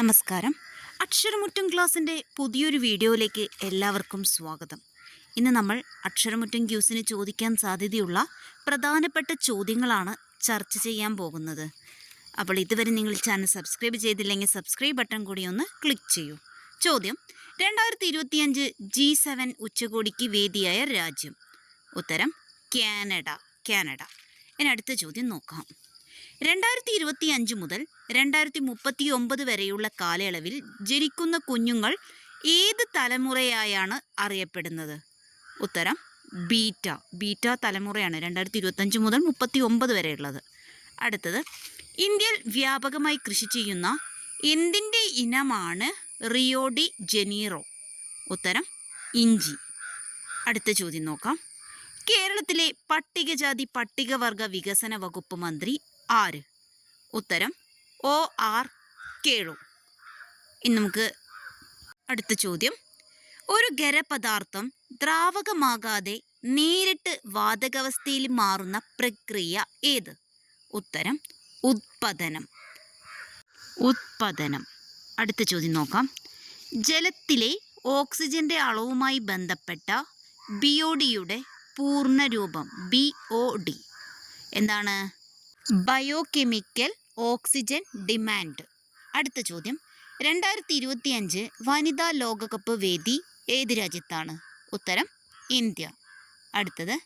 നമസ്കാരം. അക്ഷരമുറ്റം ക്ലാസ്സിന്റെ പുതിയൊരു വീഡിയോയിലേക്ക് എല്ലാവർക്കും സ്വാഗതം. ഇന്ന് നമ്മൾ അക്ഷരമുറ്റം ക്യൂസിന് ചോദിക്കാൻ സാധ്യതയുള്ള പ്രധാനപ്പെട്ട ചോദ്യങ്ങളാണ് ചർച്ച ചെയ്യാൻ പോകുന്നത്. അപ്പോൾ ഇതുവരെ നിങ്ങൾ ചാനൽ സബ്സ്ക്രൈബ് ചെയ്തില്ലെങ്കിൽ സബ്സ്ക്രൈബ് ബട്ടൺ കൂടി ഒന്ന് ക്ലിക്ക് ചെയ്യൂ. ചോദ്യം രണ്ടായിരത്തി ഇരുപത്തിയഞ്ച് ജി സെവൻ ഉച്ചകോടിക്ക് വേദിയായ രാജ്യം. ഉത്തരം കാനഡ കാനഡ. ഇനി അടുത്ത ചോദ്യം നോക്കാം. രണ്ടായിരത്തി ഇരുപത്തി അഞ്ച് മുതൽ രണ്ടായിരത്തി മുപ്പത്തി ഒമ്പത് വരെയുള്ള കാലയളവിൽ ജനിക്കുന്ന കുഞ്ഞുങ്ങൾ ഏത് തലമുറയായാണ് അറിയപ്പെടുന്നത്? ഉത്തരം ബീറ്റ. ബീറ്റ തലമുറയാണ് രണ്ടായിരത്തി ഇരുപത്തഞ്ച് മുതൽ മുപ്പത്തി ഒമ്പത് വരെയുള്ളത്. അടുത്തത് ഇന്ത്യയിൽ വ്യാപകമായി കൃഷി ചെയ്യുന്ന എന്തിന്റെ ഇനമാണ് റിയോഡി ജനീറോ? ഉത്തരം ഇഞ്ചി. അടുത്ത ചോദ്യം നോക്കാം. കേരളത്തിലെ പട്ടികജാതി പട്ടികവർഗ വികസന വകുപ്പ് മന്ത്രി ആര്? ഉത്തരം ഒ ആർ കേളു. ഇനി നമുക്ക് അടുത്ത ചോദ്യം. ഒരു ഖരപദാർത്ഥം ദ്രാവകമാകാതെ നേരിട്ട് വാതകാവസ്ഥയിൽ മാറുന്ന പ്രക്രിയ ഏത്? ഉത്തരം ഉത്പതനം ഉത്പതനം അടുത്ത ചോദ്യം നോക്കാം. ജലത്തിലെ ഓക്സിജന്റെ അളവുമായി ബന്ധപ്പെട്ട ബിഒഡിയുടെ പൂർണരൂപം ബി ഒ ഡി എന്താണ്? Biochemical oxygen demand. അടുത്ത ചോദ്യം. രണ്ടായിരത്തി ഇരുപത്തി അഞ്ച് വനിതാ ലോകകപ്പ് വേദി ഏത് രാജ്യത്താണ്? ഉത്തരം ഇന്ത്യ. അടുത്തത്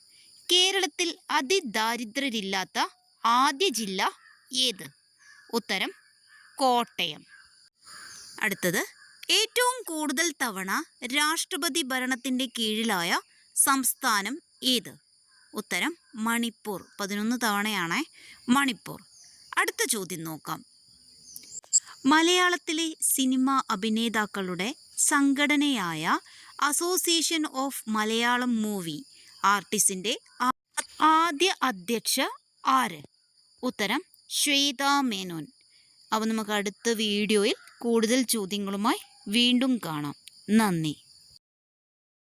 കേരളത്തിൽ അതിദാരിദ്ര്യരില്ലാത്ത ആദ്യ ജില്ല ഏത്? ഉത്തരം കോട്ടയം. അടുത്തത് ഏറ്റവും കൂടുതൽ തവണ രാഷ്ട്രപതി ഭരണത്തിന്റെ കീഴിലായ സംസ്ഥാനം ഏത്? ഉത്തരം മണിപ്പൂർ. പതിനൊന്ന് തവണയാണ് മണിപ്പൂർ. അടുത്ത ചോദ്യം നോക്കാം. മലയാളത്തിലെ സിനിമ അഭിനേതാക്കളുടെ സംഘടനയായ അസോസിയേഷൻ ഓഫ് മലയാളം മൂവി ആർട്ടിസ്റ്റിന്റെ ആദ്യ അധ്യക്ഷ ആര്? ഉത്തരം ശ്വേത മേനോൻ. അപ്പോൾ നമുക്ക് അടുത്ത വീഡിയോയിൽ കൂടുതൽ ചോദ്യങ്ങളുമായി വീണ്ടും കാണാം. നന്ദി.